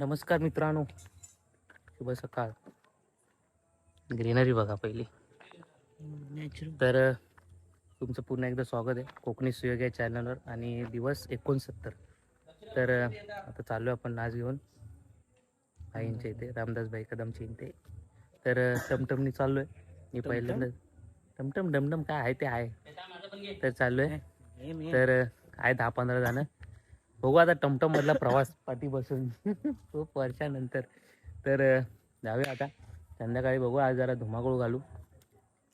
नमस्कार मित्रांनो. शुभ सकाळ. ग्रीनरी बघा पहिली. तर तुमचं पुन्हा एकदा स्वागत आहे. कोकणी सुयोग या चॅनलवर आणि दिवस एकोणसत्तर. तर आता चालू आहे आपण नाच घेऊन. आईंच्या इथे रामदासबाई कदमच्या इथे. तर टमटमनी चाललो आहे. मी पहिल्यांदा टमटम डमडम काय आहे ते आहे. तर चाललो आहे. तर आहे दहा पंधरा जण. बघू आता टमटम मधला प्रवास पाठी बसून खूप वर्षानंतर. तर जाऊया आता. संध्याकाळी बघू. आज जरा धुमाकूळ घालू.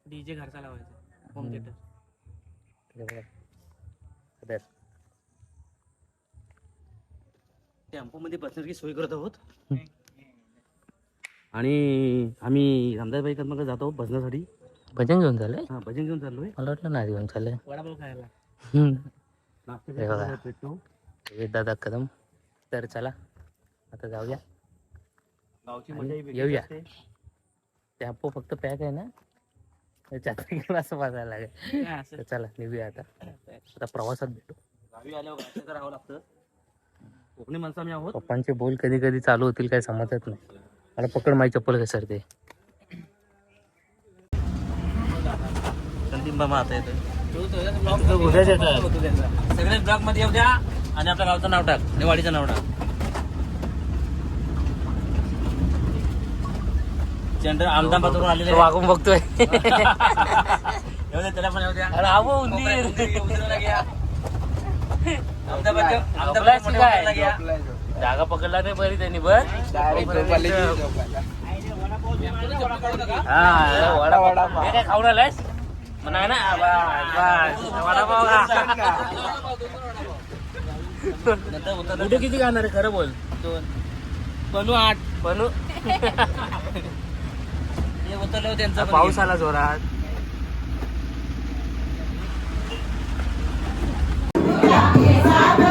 डीजे घरचा लावायचा होम. थिएटर हे टेम्पो मध्ये बसण्याची सोय करत आहोत. आणि आम्ही रामदासबाई कदमाकडे जातो आहोत भजनासाठी भजन घेऊन चाललंय? हा भजन घेऊन चाललोय. मला वाटलं नाही घेऊन चाललंय. वडापाव खायला. हम्म. नाश्ता हे बघा. करायला भेटतो. हे दादा कदम. तर चला आता जाऊया. गावची मजा ही वेगळीच येऊया. असते. टॅम्पो फक्त पॅक आहे ना? असं बसायला लागेल. चला निघूया आता. आता प्रवासात भेटू. गावी आल्यावर गाडीचं राहावं लागतं. कोकणी माणसं आम्ही आहोत. पप्पांचे बोल कधी कधी चालू होतील काय समजत नाही. मला पकड माझी चप्पल घसरते संदीप मामा आता येतोय. सगळे ब्लॉगमध्ये येऊ द्या आणि आपल्या गावचं नाव टाक. नेवाडीचं नाव टाक. जनरल अहमदाबादवरून आलेले तो वागून बघतोय. येऊ द्या त्याला पण येऊ द्या अरे आबो उंदीर, उंदीरला घ्या. मोठ्या? उंदीरला घ्या. जागा पकडला नाही बरी? त्यांनी बस हा. वडा वडा हे काय खाऊन आलायस? नाही ना. वडापाव कुठे किती खाणार आहे? खरं बोल. दोन. बनू आठ. बनू त्यांचा पाऊस आला जोरात Yeah.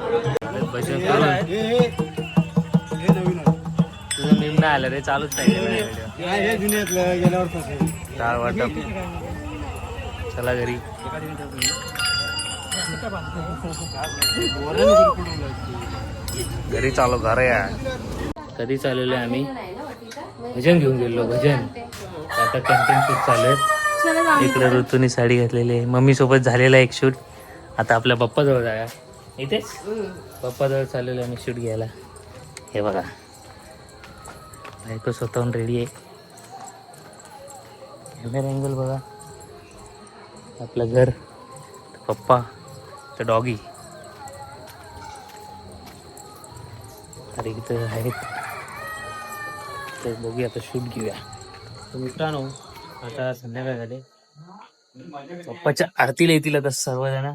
तुझं नाही आलं रे चालूच नाही वाटप चला घरी घरी चालू घर या. कधी चालवले आम्ही? भजन घेऊन गेलो भजन. आता कंटेंट शूट चालू आहे इकडे ऋतूने साडी घातलेली आहे मम्मी सोबत झालेला एक शूट आता आपल्या पप्पा जवळ जाया इथेच पप्पा जवळ चाललेलो आम्ही शूट घ्यायला. हे बघा. बायको स्वतःहून रेडी आहे. कॅमेरा अँगल बघा. आपलं घर पप्पा तर डॉगी अरे इथं आहेत. तर बघूया आता शूट घेऊया. मित्रांनो आता संध्याकाळ झाले. पप्पाच्या आरतीला येतील आता सर्वजण.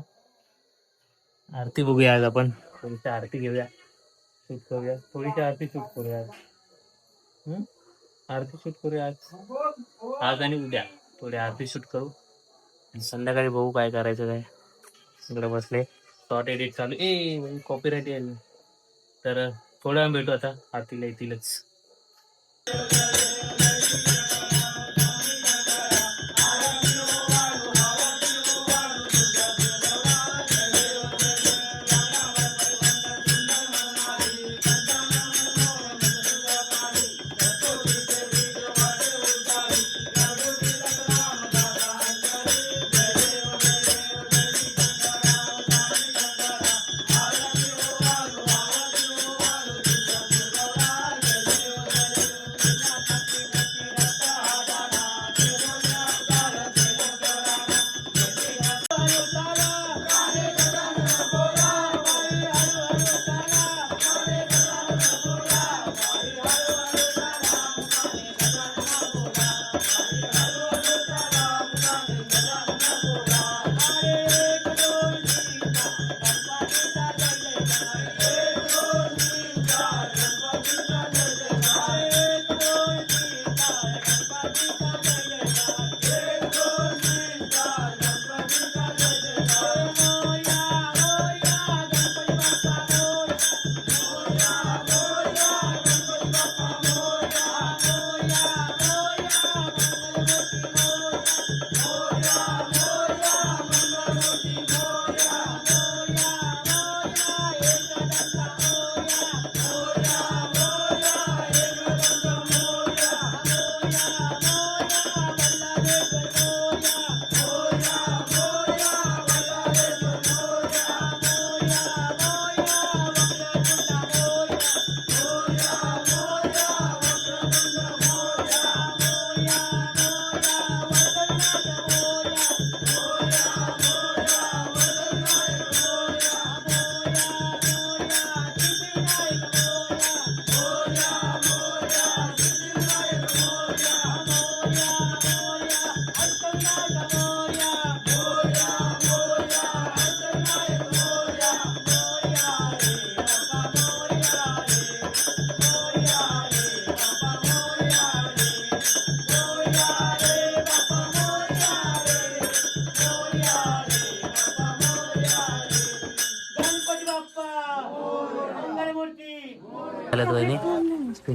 आरती बघूया आज आपण. थोडीशी आरती घेऊया. शूट करूया. थोडीशी आरती शूट करूया आज. आरती शूट करूया आज. आज आणि उद्या. थोडी आरती शूट करू. आणि संध्याकाळी बघू काय करायचं काय. इकडे बसले. शॉर्ट एडिट चालू. ए म्हणजे कॉपीराईट येईल तर थोड्या वेळ भेटू आता. आरतीला येतीलच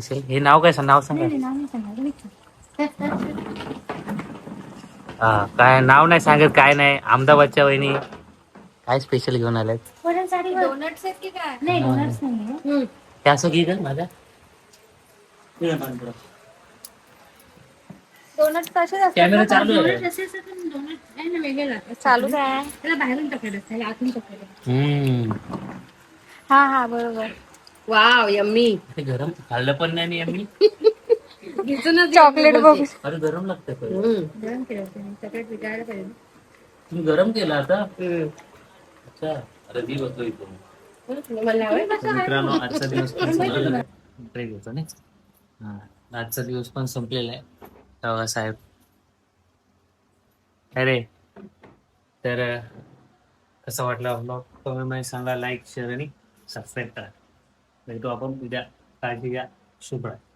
स्पेशल हे नाव काय सांग नाव सांगा हा काय नाव नाही सांगत काय नाही अहमदाबादच्या वहिनी काय स्पेशल घेऊन आल्यात डोनट्स आहेत की काय नाही डोनट्स नाही असं का माझ्या कॅमेरा? चालू आहे. चालूच आहे बाहेरून आतून हम्म हा हा बरोबर वाव यम्मी. ते गरम खाल्लं पण नाही आणि आम्ही चॉकलेट बघू अरे गरम लागतं. गरम केलं होतं पाहिजे तुम्ही गरम केलं आता? अच्छा. अरे मी बसलो इथून. मित्रांनो आजचा दिवस पण संपलेला ब्रेक होता नाही? हा आजचा दिवस पण संपलेला आहे. तेव्हा साहेब. अरे तर अं, कसा वाटला ब्लॉग कमेंट सांगा लाईक शेअर आणि सबस्क्राईब करा. भेटू आपण उद्या काळजी घ्या शुभ रात्री.